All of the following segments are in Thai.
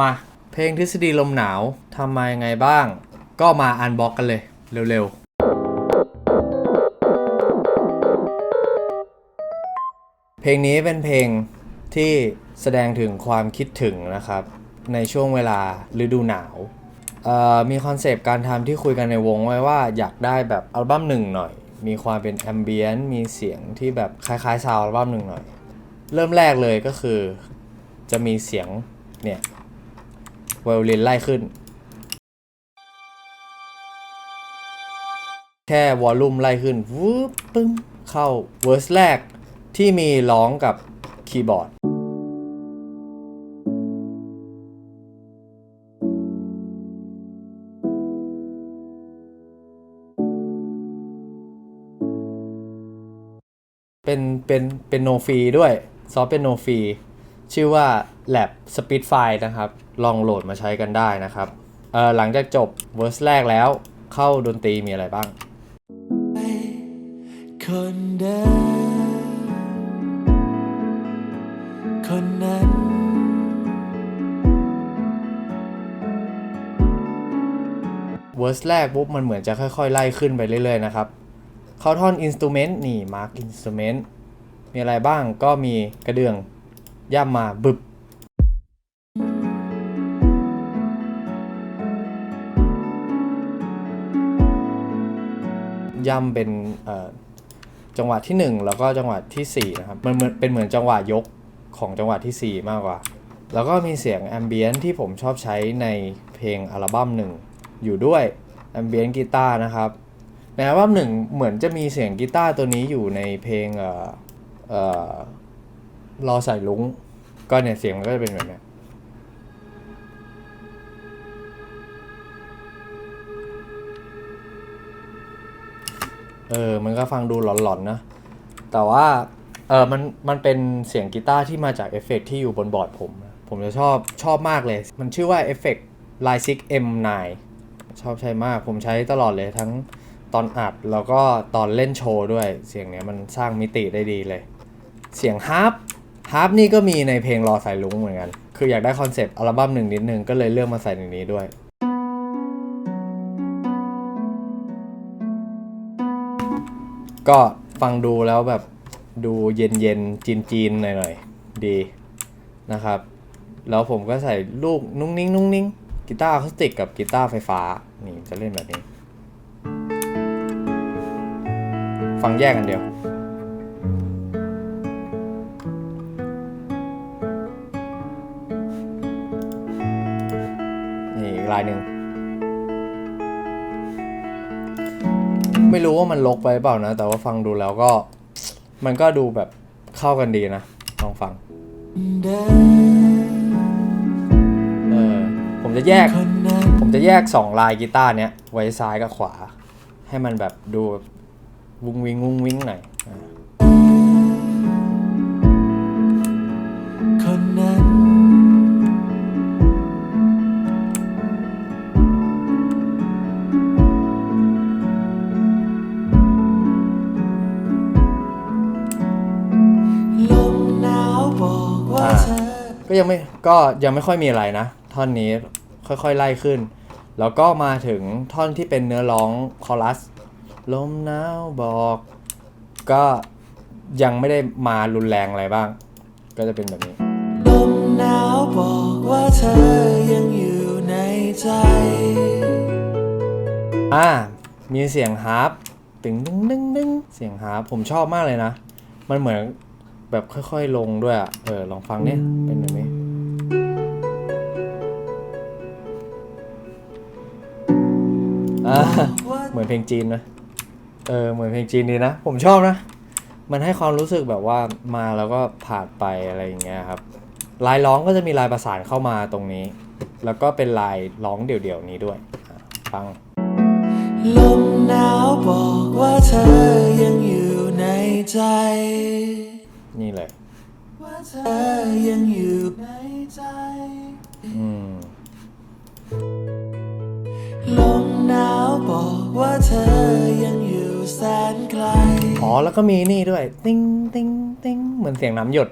มา เพลงทฤษฎีลมหนาวทำมายังไงบ้าง ก็มาอันบ็อกกันเลยเร็วๆเพลงนี้เป็นเพลงที่แสดงถึงความคิดถึงนะครับ ในช่วงเวลาฤดูหนาวมีคอนเซปต์การทำที่คุยกันในวงไว้ว่าอยากได้แบบอัลบั้มหนึ่งหน่อย มีความเป็นแอมเบียนมีเสียงที่แบบคล้ายๆซาวด์อัลบั้มหนึ่งหน่อย เริ่มแรกเลยก็คือ จะมีเสียง เนี่ยไวโอลินไล่ขึ้น แค่วอลลุ่มไล่ขึ้นวืบปึ้มเข้าเวอร์สแรกที่มีร้องกับคีย์บอร์ดเป็นเป็นเป็นโนฟรีด้วย ซอฟเป็นโนฟรี ชื่อว่า Lab Speedfire นะครับ ลองโหลดมาใช้กันได้นะครับเออหลังจากจบเวอร์สแรกแล้วเข้าดนตรีมีอะไรบ้าง คนเดิมคนนั้นเวอร์สแรกปุ๊บมันเหมือนจะค่อยๆ ไล่ขึ้นไปเรื่อยๆนะครับ เข้าท่อนอินสตูเมนต์นี่มาร์กอินสตูเมนต์มีอะไรบ้างก็มีกระเดื่อง ย่ำมาบึบย่ำเป็นเอ่อจังหวะที่ 1 แล้วก็จังหวะทีสี่4 นะครับ มันเหมือนเป็นเหมือนจังหวะยกของจังหวะทีสี่ 4 มากกว่า แล้วก็มีเสียงแอมเบียนที่ผมชอบใช้ในเพลงอัลบั้มหนึ่งอยู่ด้วยแอมเบียนกีตาร์นะครับ ในอัลบั้มหนึ่งเหมือนจะมีเสียงกีตาร์ตัวนี้อยู่ในเพลงเอ่อเอ่อ รอใส่ลุงก็เนี่ยเสียงมันก็จะเป็นแบบเนี้ยเออ มันก็ฟังดูหลอนๆนะ แต่ว่า เออมัน มันเป็นเสียงกีตาร์ที่มาจากเอฟเฟกต์ที่อยู่บนบอร์ดผม ผมจะชอบ ชอบมากเลย มันชื่อว่าเอฟเฟกต์ l i 6 M9 ชอบใช้มาก ผมใช้ตลอดเลยทั้งตอนอัด แล้วก็ตอนเล่นโชว์ด้วย เสียงเนี้ยมันสร้างมิติได้ดีเลย เสียงฮาร์ป ฮาร์ปนี่ก็มีในเพลงรอสายลุงเหมือนกัน คืออยากได้คอนเซปต์อัลบั้มหนึ่งนิดนึงก็เลยเลือกมาใส่ในนี้ด้วย ก็ฟังดูแล้วแบบดูเย็นเย็นจีนจีนๆหน่อยๆ ดีนะครับ แล้วผมก็ใส่ลูกนุ่งนิ่งนุ่งนิ่งกีตาร์อะคูสติกกับกีตาร์ไฟฟ้า นี่จะเล่นแบบนี้ ฟังแยกกันเดียว กลายหนึ่ง ไม่รู้ว่ามันลกไปเปล่านะ แต่ว่าฟังดูแล้วก็ มันก็ดูแบบเข้ากันดีนะ ลองฟัง เออ ผมจะแยก ผมจะแยกสองลายกีตาร์เนี้ย ไว้ซ้ายกับขวา ให้มันแบบดูวุ้งวิงวุ้งวิงหน่อย ก็ยังไม่ก็ยังไม่ค่อยมีอะไรนะ ท่อนนี้ค่อยๆไล่ขึ้น แล้วก็มาถึงท่อนที่เป็นเนื้อร้องคอรัสลมหนาวบอก ก็ยังไม่ได้มารุนแรงอะไรบ้าง ก็จะเป็นแบบนี้ลมหนาวบอกว่าเธอยังอยู่ในใจอ่ามีเสียงฮาร์ปตึงดึงดึงดึงเสียงฮาร์ปผมชอบมากเลยนะ มันเหมือน แบบค่อยๆลงด้วยอะ เออ ลองฟังเนี่ยเป็นแบบนี้อ่าเหมือนเพลงจีนนะ เออ เหมือนเพลงจีนดีนะ ผมชอบนะ มันให้ความรู้สึกแบบว่ามาแล้วก็ผ่านไปอะไรอย่างเงี้ยครับ ลายร้องก็จะมีลายประสานเข้ามาตรงนี้ แล้วก็เป็นลายร้องเดี่ยวๆนี้ด้วยอะฟัง ลมหนาวบอกว่าเธอยังอยู่ในใจ นี่เลยว่าเธอยังอยู่ในใจอืมลมหนาวบอกว่าเธอยังอยู่แสนไกล อ๋อ แล้วก็มีนี่ด้วย ติ้งติ้งติ้งเหมือนเสียงน้ำหยด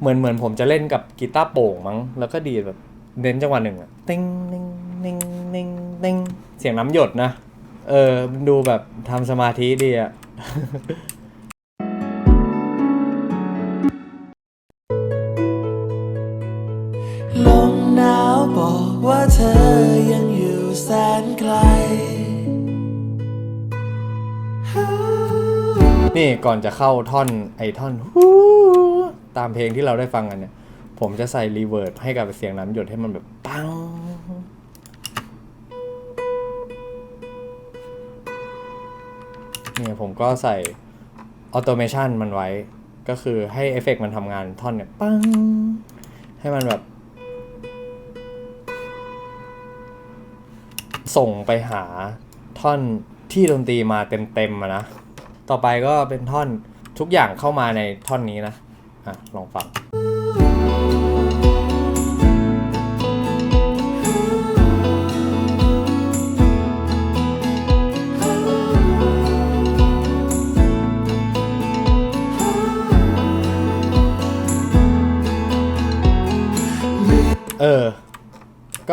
เหมือนเหมือนผมจะเล่นกับกีตาร์โปร่งมั้ง แล้วก็ดีดแบบเน้นจังหวะหนึ่งอะติ้งนิ่งนิ่งนิ่งนิ่งเสียงน้ำหยดนะ เออมันดูแบบทำสมาธิดีอะลมหนาวบอกว่าเธอยังอยู่แสนไกล นี่ก่อนจะเข้าท่อนไอท่อนฮู้ตามเพลงที่เราได้ฟังกันเนี่ย ผมจะใส่รีเวิร์บให้กับเสียงน้ำหยดให้มันแบบ ก็ใส่ออโตเมชันมันไว้ ก็คือให้เอฟเฟกต์มันทำงานท่อนเนี่ยปัง ให้มันแบบ ส่งไปหาท่อนที่ดนตรีมาเต็มๆอะนะ ต่อไปก็เป็นท่อนทุกอย่างเข้ามาในท่อนนี้นะ อะ ลองฟัง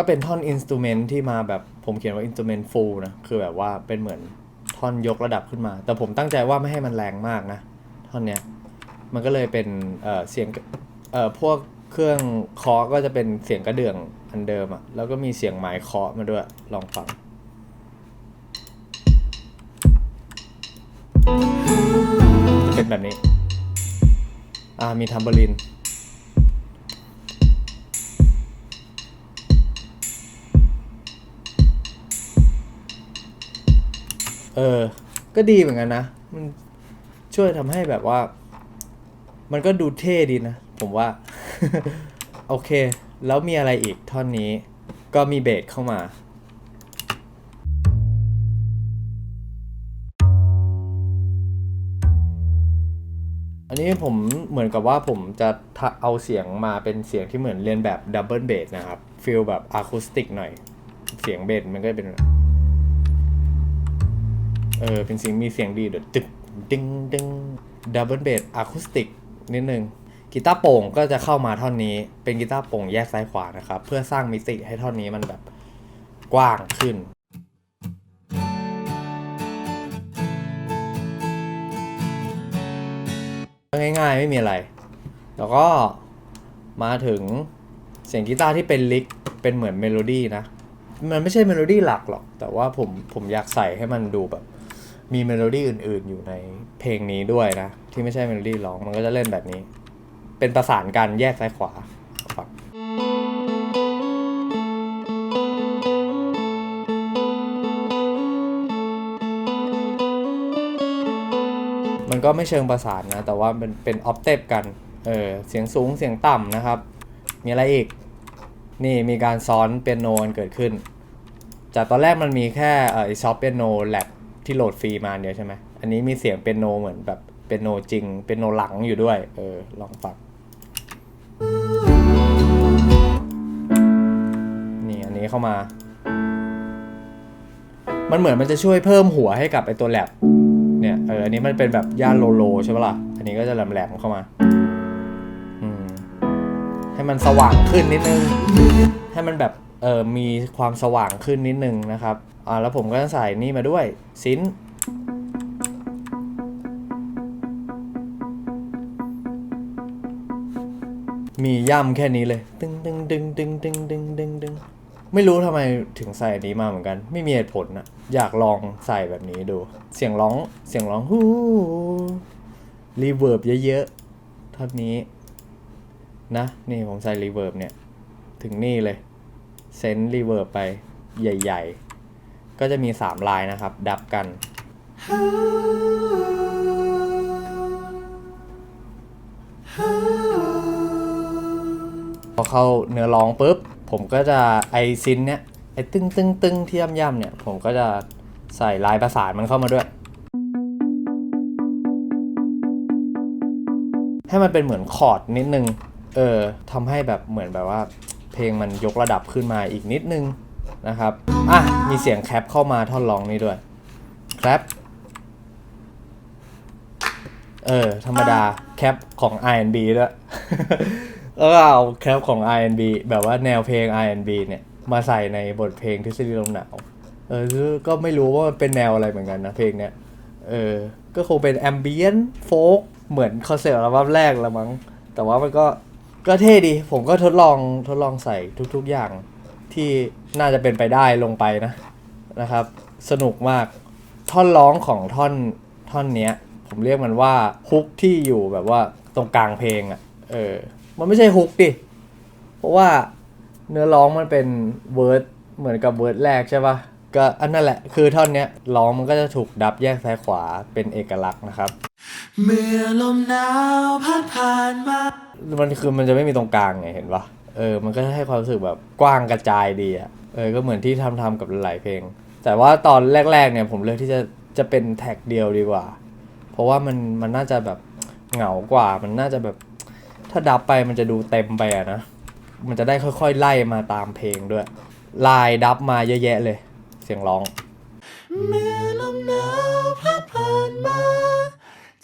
เป็นท่อนอินสตูเมนต์ที่มาแบบผมเขียนว่าอินสตูเมนต์ฟูลนะคือแบบว่าเป็นเหมือนท่อนยกระดับขึ้นมา แต่ผมตั้งใจว่าไม่ให้มันแรงมากนะ ท่อนเนี้ยมันก็เลยเป็นเอ่อเสียงเอ่อพวกเครื่องคาะก็จะเป็นเสียงกระเดื่องอันเดิมอะแล้วก็มีเสียงไม้เคาะมาด้วยลองฟังจะเป็นแบบนี้ อ่ามีทัมเบอริน เออ ก็ดีเหมือนกันนะ มันช่วยทำให้แบบว่า มันก็ดูเท่ดีนะ ผมว่า โอเค แล้วมีอะไรอีกท่อนนี้ ก็มีเบสเข้ามาอันนี้ผมเหมือนกับว่าผมจะเอาเสียงมาเป็นเสียงที่เหมือนเรียนแบบดับเบิลเบสนะครับฟีลแบบอะคูสติกหน่อย เสียงเบสมันก็เป็น เออเป็นเสียงมีเสียงดีเดี๋ยวตึกดึงดึงดับเบิลเบสอะคูสติกนิดนึงกีตาร์โป่งก็จะเข้ามาท่อนนี้เป็นกีตาร์โป่งแยกซ้ายขวานะครับ เพื่อสร้างมิติให้ท่อนนี้มันแบบกว้างขึ้นง่ายๆ ไม่มีอะไร แล้วก็มาถึงเสียงกีตาร์ที่เป็นลิกเป็นเหมือนเมโลดี้นะ มันไม่ใช่เมโลดี้หลักหรอก แต่ว่าผมผมอยากใส่ให้มันดูแบบ มีเมโลดี้อื่น ๆ อยู่ในเพลงนี้ด้วยนะ ที่ไม่ใช่เมโลดี้ร้องมันก็จะเล่นแบบนี้ เป็นประสานกันแยกซ้ายขวาฟังมันก็ไม่เชิงประสานนะ แต่ว่าเป็นเป็นออฟเทปกัน เออ เสียงสูงเสียงต่ำนะครับ มีอะไรอีก นี่มีการซ้อนเปียโนกันเกิดขึ้น จากตอนแรกมันมีแค่เออซอฟเปียโนแลบ ที่โหลดฟรีมาเดียวใช่ไหมอันนี้มีเสียงเปียโนเหมือนแบบเปียโนจริง เปียโนหลังอยู่ด้วย เออ ลองฟังนี่อันนี้เข้ามา มันเหมือนมันจะช่วยเพิ่มหัวให้กับไอตัวแลบเนี่ย เออ อันนี้มันเป็นแบบย่านโลโลใช่ปะล่ะ อันนี้ก็จะแหลมๆเข้ามา อืม ให้มันสว่างขึ้นนิดนึง ให้มันแบบ เออมีความสว่างขึ้นนิดนึงนะครับอ่าแล้วผมก็จะใส่นี่มาด้วยซินมีย่ำแค่นี้เลยตึงตึงตึงตึงตึงตึงตึงตึงไม่รู้ทำไมถึงใส่อันนี้มาเหมือนกัน ไม่มีเหตุผลอะอยากลองใส่แบบนี้ดู เสียงร้องเสียงร้องฮู้รีเวิร์บเยอะๆท่านี้ นะ นี่ผมใส่รีเวิร์บเนี่ย ถึงนี่เลย เซนรีเวิร์บไปใหญ่ ๆ ก็จะมี 3 ลายนะครับ ดับกัน พอเข้าเนื้อร้องปุ๊บ ผมก็จะไอซินเนี่ย ไอตึ้งตึ้งตึ้งที่ย่ำย่ำเนี่ย ผมก็จะใส่ลายประสานมันเข้ามาด้วย ให้มันเป็นเหมือนคอร์ดนิดนึง เออทำให้แบบเหมือนแบบว่า เพลงมันยกระดับขึ้นมาอีกนิดนึงนะครับ อะ มีเสียงแคปเข้ามาท่อนร้องนี้ด้วยแคปเออ ธรรมดาแคปของ R&B ด้วยแล้วก็เอาแคปของ R&B แบบว่าแนวเพลง R&B เนี่ย มาใส่ในบทเพลงทฤษฎีลมหนาวเออ ก็ไม่รู้ว่ามันเป็นแนวอะไรเหมือนกันนะเพลงเนี้ย เออ ก็คงเป็นแอมเบียนโฟกเหมือนคอนเซ็ปต์อัลบั้มแรกละมั้ง แต่ว่ามันก็ ก็เท่ดี ผมก็ทดลองทดลองใส่ทุกๆอย่างที่น่าจะเป็นไปได้ลงไปนะนะครับ สนุกมากท่อนร้องของท่อนท่อนเนี้ย ผมเรียกมันว่าฮุกที่อยู่แบบว่าตรงกลางเพลงอะ่ะเออ มันไม่ใช่ฮุกดิ เพราะว่าเนื้อร้องมันเป็นเวิร์ดเหมือนกับเวิร์ดแรกใช่ปะก็อันนั่นแหละคือท่อนเนี้ยร้องมันก็จะถูกดับแยกซ้ายขวาเป็นเอกลักษณ์นะครับ เมื่อลมหนาวพัดผ่านมา มันคือมันจะไม่มีตรงกลางไงเห็นปะเออ มันก็ให้ความรู้สึกแบบกว้างกระจายดีอะเออ ก็เหมือนที่ทำทำกับหลายๆเพลง แต่ว่าตอนแรก ๆ เนี่ยผมเลือกที่จะจะเป็นแท็กเดียวดีกว่า เพราะว่ามันมันน่าจะแบบเหงากว่า มันน่าจะแบบถ้าดับไปมันจะดูเต็มไปอะนะ มันจะได้ค่อยๆไล่มาตามเพลงด้วย ลายดับมาเยอะแยะเลย เสียงร้อง เมื่อลมหนาวพัดผ่านมา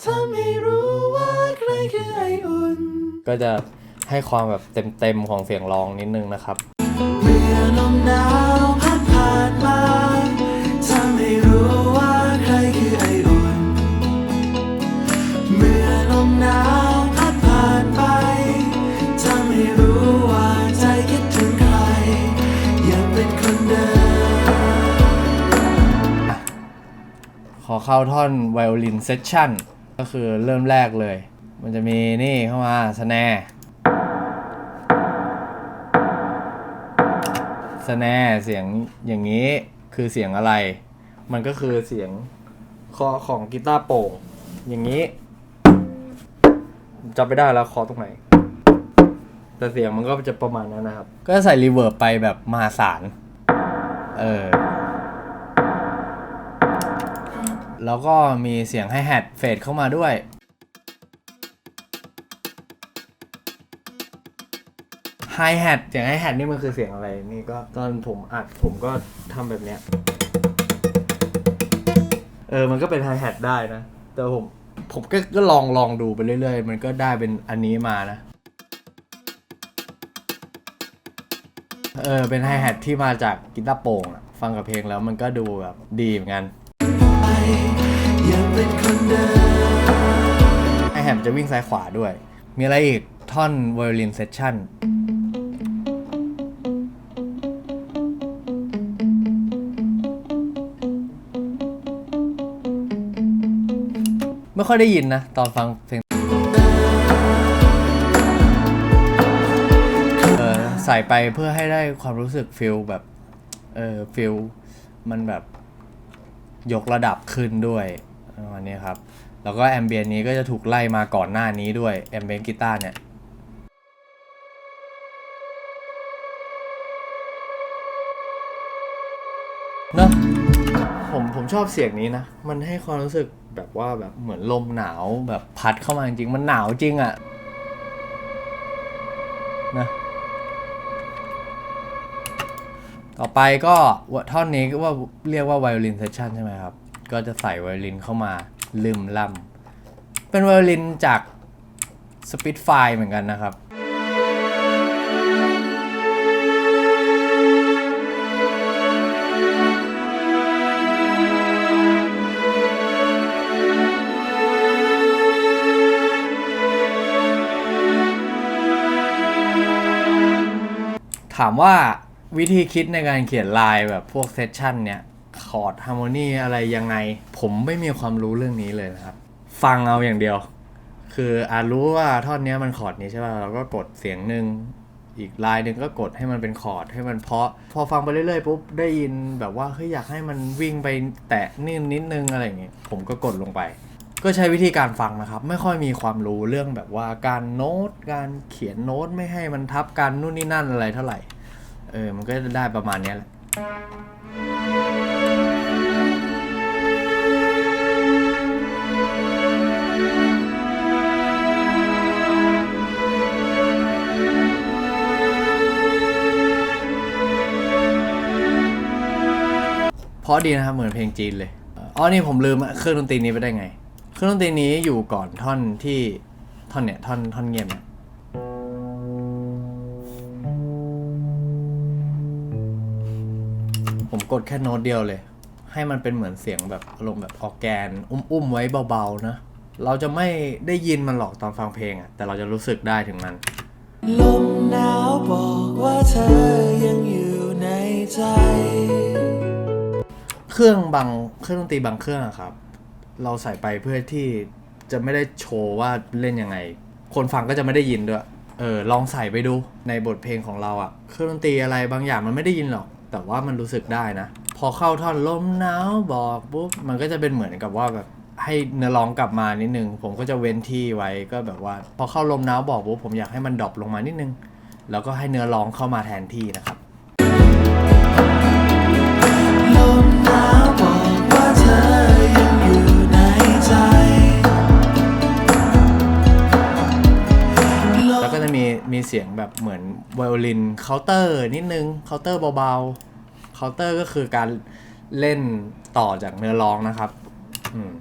ทำให้รู้ว่าใครคือไออุ่น ก็จะให้ความแบบเต็มๆของเสียงร้องนิดนึงนะครับเมื่อลมหนาวพัดผ่านมาทำให้รู้ว่าใครคือไออุ่น เมื่อลมหนาวพัดผ่านไปทำให้รู้ว่าใจคิดถึงใคร ยังเป็นคนเดิม ขอเข้าท่อนไวโอลินเซสชั่น ก็คือเริ่มแรกเลย มันจะมีนี่เข้ามาสแนร์สแนร์เสียงอย่างนี้คือเสียงอะไร มันก็คือเสียงคอของกีตาร์โป่งอย่างนี้จำไม่ได้แล้วคอตรงไหน แต่เสียงมันก็จะประมาณนั้นนะครับ ก็ใส่รีเวิร์บไปแบบมหาศาล เออ แล้วก็มีเสียงไฮแฮทเฟดเข้ามาด้วย ไฮแฮทเสียงไฮแฮทนี่มันคือเสียงอะไร นี่ก็ตอนผมอัดผมก็ทำแบบเนี้ย เออ มันก็เป็นไฮแฮทได้นะ แต่ผมผมก็ก็ลองลองดูไปเรื่อยๆ มันก็ได้เป็นอันนี้มานะ เออ เป็นไฮแฮทที่มาจากกีตาร์โป่งอะฟังกับเพลงแล้วมันก็ดูแบบดีเหมือนกัน ไอแฮมจะวิ่งซ้ายขวาด้วย มีอะไรอีก ท่อนไวโอลินเซสชั่นไม่ค่อยได้ยินนะ ตอนฟังเพลงเออใส่ไปเพื่อให้ได้ความรู้สึกฟิลแบบ เออฟิลมันแบบ ยกระดับขึ้นด้วยประมาณนี้ครับ แล้วก็แอมเบียนนี้ก็จะถูกไล่มาก่อนหน้านี้ด้วยแอมเบียนกีตาร์เนี่ยนะผมผมชอบเสียงนี้นะ มันให้ความรู้สึกแบบว่าแบบเหมือนลมหนาวแบบพัดเข้ามาจริงมันหนาวจริงอะ่ะ ต่อไปก็ท่อนนี้ก็ว่าเรียกว่าไวโอลินเซสชันใช่ไหมครับ ก็จะใส่ไวโอลินเข้ามาลืมล่ำเป็นไวโอลินจากสปิตไฟเหมือนกันนะครับถามว่า วิธีคิดในการเขียนลายแบบพวกเซสชันเนี่ยคอร์ดฮาร์โมนีอะไรยังไง ผมไม่มีความรู้เรื่องนี้เลยนะครับ ฟังเอาอย่างเดียว คืออารู้ว่าท่อนนี้มันคอร์ดนี้ใช่ป่ะเราก็กดเสียงหนึ่งอีกลายหนึ่งก็กดให้มันเป็นคอร์ดให้มันเพาะ พอฟังไปเรื่อยๆปุ๊บได้ยินแบบว่าเฮ้ยอยากให้มันวิ่งไปแตะนิดนิดนึงอะไรอย่างงี้ผมก็กดลงไป ก็ใช้วิธีการฟังนะครับ ไม่ค่อยมีความรู้เรื่องแบบว่าการโน้ตการเขียนโน้ตไม่ให้มันทับกันนู่นนี่นั่นอะไรเท่าไหร่ เออ มันก็จะได้ประมาณนี้แหละเพราะดีนะครับเหมือนเพลงจีนเลย อ๋อ นี่ผมลืมเครื่องดนตรีนี้ไปได้ไง เครื่องดนตรีนี้อยู่ก่อนท่อนที่ท่อนเนี่ยท่อนท่อนเงียบเนี่ย ดแค่โน้ตเดียวเลย ให้มันเป็นเหมือนเสียงแบบอารมณ์แบบออกแกน อุ้มๆไว้เบาๆนะ เราจะไม่ได้ยินมันหรอกตอนฟังเพลงอะแต่เราจะรู้สึกได้ถึงมัน ลมหนาวบอกว่าเธอยังอยู่ในใจ เครื่องบางเครื่องดนตรีบางเครื่องอะครับ เราใส่ไปเพื่อที่จะไม่ได้โชว์ว่าเล่นยังไง คนฟังก็จะไม่ได้ยินด้วย เออลองใส่ไปดูในบทเพลงของเราอะเครื่องดนตรีอะไรบางอย่างมันไม่ได้ยินหรอก แต่ว่ามันรู้สึกได้นะ พอเข้าท่อนลมหนาวบอกปุ๊บมันก็จะเป็นเหมือนกับว่าแบบให้เนื้อร้องกลับมานิดนึง ผมก็จะเว้นที่ไว้ก็แบบว่า พอเข้าลมหนาวบอกปุ๊บผมอยากให้มันดรอปลงมานิดนึง แล้วก็ให้เนื้อร้องเข้ามาแทนที่นะครับ ลมหนาว มีเสียงแบบเหมือนไวโอลินเคาน์เตอร์นิดนึงเคาน์เตอร์เบาๆเคาน์เตอร์ก็คือการเล่นต่อจากเนื้อร้องนะครับ อืม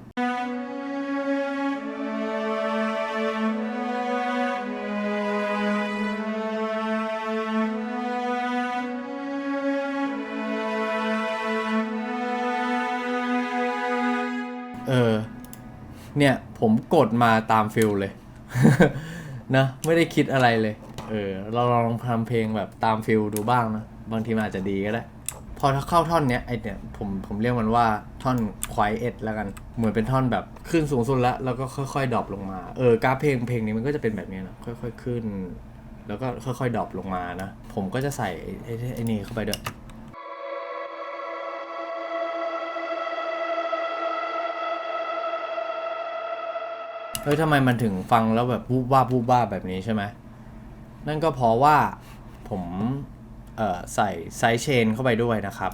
เออ เนี่ยผมกดมาตามฟิลเลย นะไม่ได้คิดอะไรเลย เออ เราลองทำเพลงแบบตามฟิลดูบ้างนะ บางทีมันอาจจะดีก็ได้ พอถ้าเข้าท่อนเนี้ยไอเนี่ยผมผมเรียกมันว่าท่อนควายเอ็ดแล้วกัน เหมือนเป็นท่อนแบบขึ้นสูงสุดแล้วแล้วก็ค่อยๆดรอปลงมา เออกราฟเพลงเพลงนี้มันก็จะเป็นแบบนี้นะค่อยๆขึ้น แล้วก็ค่อยๆดรอปลงมานะ ผมก็จะใส่ไอ้ไอ้ไอ้นี่เข้าไปด้วย เฮ้ยทำไมมันถึงฟังแล้วแบบวูบวาบวูบวาแบบนี้ใช่ไหมนั่นก็เพราะว่าผมใส่ไซส์เชนเข้าไปด้วยนะครับ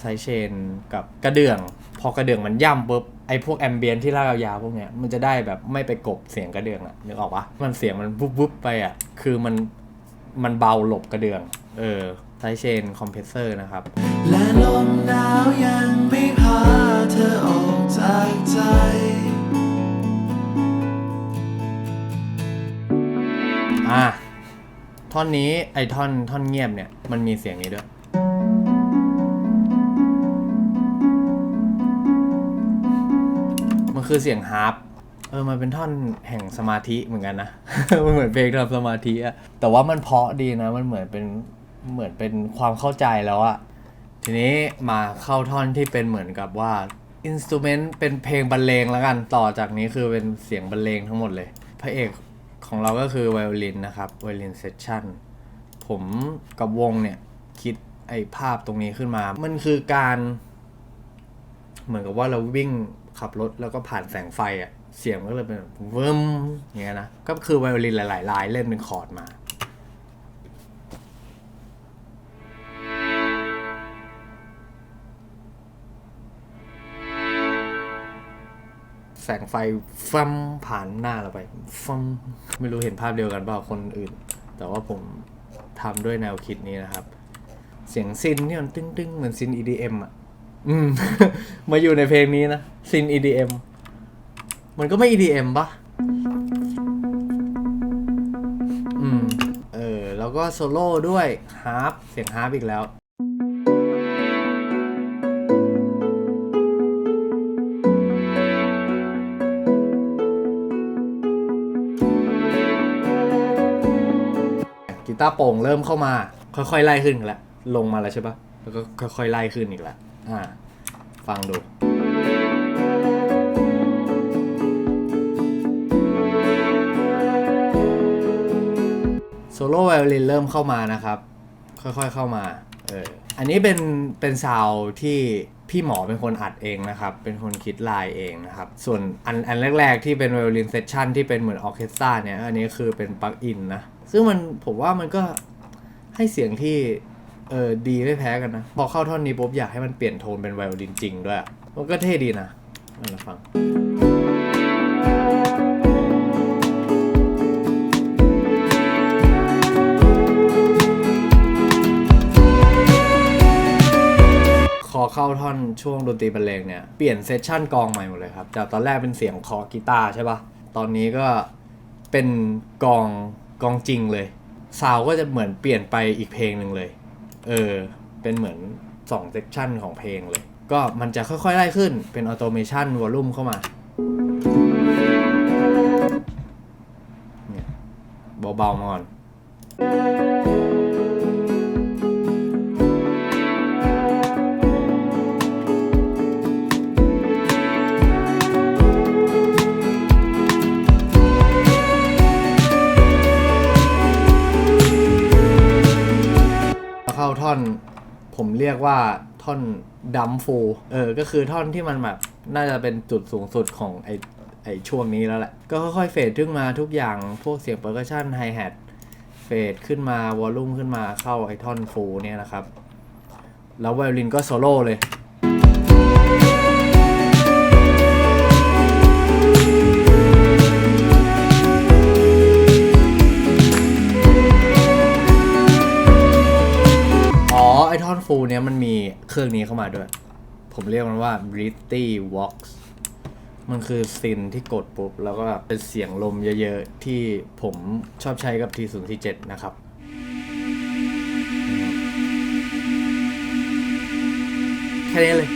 ไซส์เชนกับกระเดื่อง พอกระเดื่องมันย่ำปุ๊บไอ้พวกแอมเบียนที่ลากยาวพวกเนี้ยมันจะได้แบบไม่ไปกบเสียงกระเดื่องอะนึกออกปะมันเสียงมันวุบวุบไปอะคือมันมันเบาหลบกระเดื่อง เออไซส์เชนคอมเพรสเซอร์นะครับ และลมหนาวยังไม่พาเธอออกจากใจ อะท่อนนี้ไอท่อนท่อนเงียบเนี่ยมันมีเสียงนี้ด้วย มันคือเสียงฮาร์ปเออมันเป็นท่อนแห่งสมาธิเหมือนกันนะ มันเหมือนเพลงทำสมาธิอะแต่ว่ามันเพราะดีนะ มันเหมือนเป็นเหมือนเป็นความเข้าใจแล้วอะทีนี้มาเข้าท่อนที่เป็นเหมือนกับว่าอินสตูเมนต์เป็นเพลงบรรเลงแล้วกัน ต่อจากนี้คือเป็นเสียงบรรเลงทั้งหมดเลย พระเอก ของเราก็คือไวโอลินนะครับไวโอลินเซสชั่นผมกับวงเนี่ย คิดไอ้ภาพตรงนี้ขึ้นมา มันคือการ เหมือนกับว่าเราวิ่งขับรถแล้วก็ผ่านแสงไฟอะเสียงก็เลยเป็นเวิมอย่างเงี้ยนะ ก็คือไวโอลินหลายๆลายเล่นเป็นคอร์ดมา งไฟฟัมผ่านหน้าเราไปฟัมไม่รู้เห็นภาพเดียวกันเปล่าคนอื่น แต่ว่าผมทำด้วยแนวคิดนี้นะครับ เสียงซินที่มันตึ้งๆ เหมือนซิน EDM อะ อืม มาอยู่ในเพลงนี้นะซิน EDM มันก็ไม่ EDM ปะอืม เออ แล้วก็โซโล่ด้วยฮาร์ปเสียงฮาร์ปอีกแล้ว ตาโป่งเริ่มเข้ามา ค่อยๆไล่ขึ้นอีกแล้วลงมาแล้วใช่ปะแล้วก็ค่อยๆไล่ขึ้นอีกแล้วอ่า ฟังดูโซโล่ไวโอลินเริ่มเข้ามานะครับ ค่อยๆเข้ามาเอออันนี้เป็นเป็นซาวที่พี่หมอเป็นคนอัดเองนะครับ เป็นคนคิดลายเองนะครับ ส่วนอันอันแรก ๆ ที่เป็นไวโอลินเซสชั่นที่เป็นเหมือนออเคสตราเนี่ย อันนี้คือเป็นปลั๊กอินนะ ซึ่งมันผมว่ามันก็ให้เสียงที่เออดีไม่แพ้กันนะ พอเข้าท่อนนี้ปุ๊บอยากให้มันเปลี่ยนโทนเป็นไวโอลินจริงด้วย มันก็เท่ดีนะเอาฟังคอเข้าท่อนช่วงดนตรีบรรเลงเนี่ย เปลี่ยนเซสชั่นกองใหม่หมดเลยครับ จากตอนแรกเป็นเสียงคอกีตาร์ใช่ปะตอนนี้ก็เป็นกอง กองจริงเลยซาวก็จะเหมือนเปลี่ยนไปอีกเพลงหนึ่งเลย เออ เป็นเหมือน2เซกชันของเพลงเลย ก็มันจะค่อยๆไล่ขึ้นเป็นออโตเมชันวอลลุ่มเข้ามาเนี่ยเบาๆมาก่อน ท่อน ผมเรียกว่าท่อนดัมฟูเออ ก็คือท่อนที่มันแบบน่าจะเป็นจุดสูงสุดของไอไอช่วงนี้แล้วแหละ ก็ค่อยๆเฟดขึ้นมาทุกอย่างพวกเสียงเปอร์คัชชันไฮแฮทเฟดขึ้นมาวอลลุ่มขึ้นมาเข้าไอท่อนฟูเนี่ยนะครับ แล้วไวโอลินก็โซโล่เลย ไอทอนฟูลเนี้ยมันมีเครื่องนี้เข้ามาด้วย ผมเรียกมันว่า b r i t t y Vox มันคือซินที่กดปุ๊บ แล้วก็แบบเป็นเสียงลมเยอะๆ ที่ผมชอบใช้กับ T0 T7 นะครับแค่นี้เลย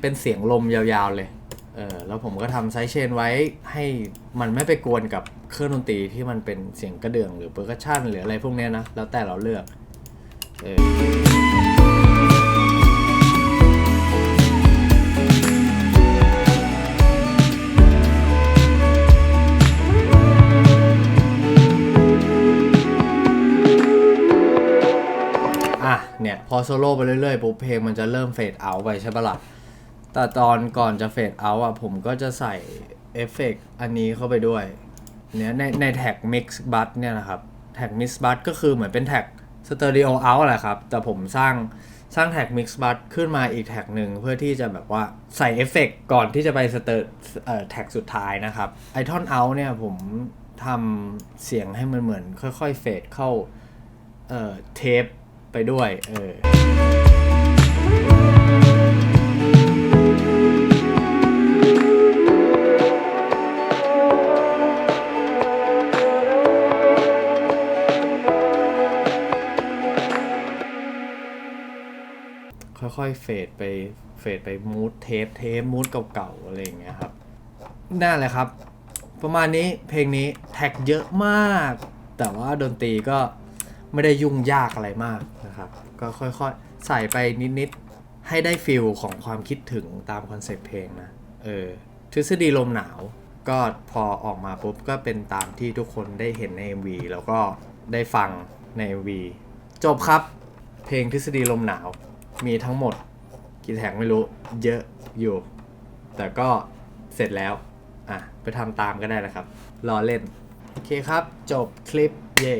เป็นเสียงลมยาวๆเลยเออแล้วผมก็ทำไซส์เชนไว้ให้มันไม่ไปกวนกับเครื่องดนตรีที่มันเป็นเสียงกระเดื่องหรือเปอร์คัชชันหรืออะไรพวกนี้นะ แล้วแต่เราเลือกเออ เนี่ย พอโซโล่ไปเรื่อยๆปุ๊บเพลงมันจะเริ่มเฟดเอาไปใช่ปะล่ะแต่ตอนก่อนจะเฟดเอาอะผมก็จะใส่เอฟเฟกต์อันนี้เข้าไปด้วยเนี่ยในในแท็ก Mix Bus เนี่ยนะครับแท็ก Mix Bus ก็คือเหมือนเป็นแท็ก Stereo Out แหละครับ แต่ผมสร้างสร้างแท็ก Mix Bus ขึ้นมาอีกแท็กหนึ่งเพื่อที่จะแบบว่าใส่เอฟเฟกต์ก่อนที่จะไปสเตอร์เอ่อแท็กสุดท้ายนะครับไอทอนเอาเนี่ยผมทำเสียงให้มันเหมือนค่อยๆเฟดเข้าเอ่อเทป ไปด้วยเออค่อยๆเฟดไปเฟดไปมูดเทปเทปมูดเก่าๆ อะไรอย่างเงี้ยครับนั่นแหละครับ ประมาณนี้เพลงนี้แท็กเยอะมาก แต่ว่าดนตรีก็ ไม่ได้ยุ่งยากอะไรมากนะครับ ก็ค่อยๆ ใส่ไปนิดๆ ให้ได้ฟิลของความคิดถึงตามคอนเซ็ปต์เพลงนะ เออ ทฤษฎีลมหนาว ก็พอออกมาปุ๊บก็เป็นตามที่ทุกคนได้เห็นใน MV แล้วก็ได้ฟังใน MV จบครับ เพลงทฤษฎีลมหนาว มีทั้งหมดกี่แท็กไม่รู้เยอะอยู่ แต่ก็เสร็จแล้ว อะ ไปทำตามก็ได้นะครับ รอเล่น โอเคครับ จบคลิปเย้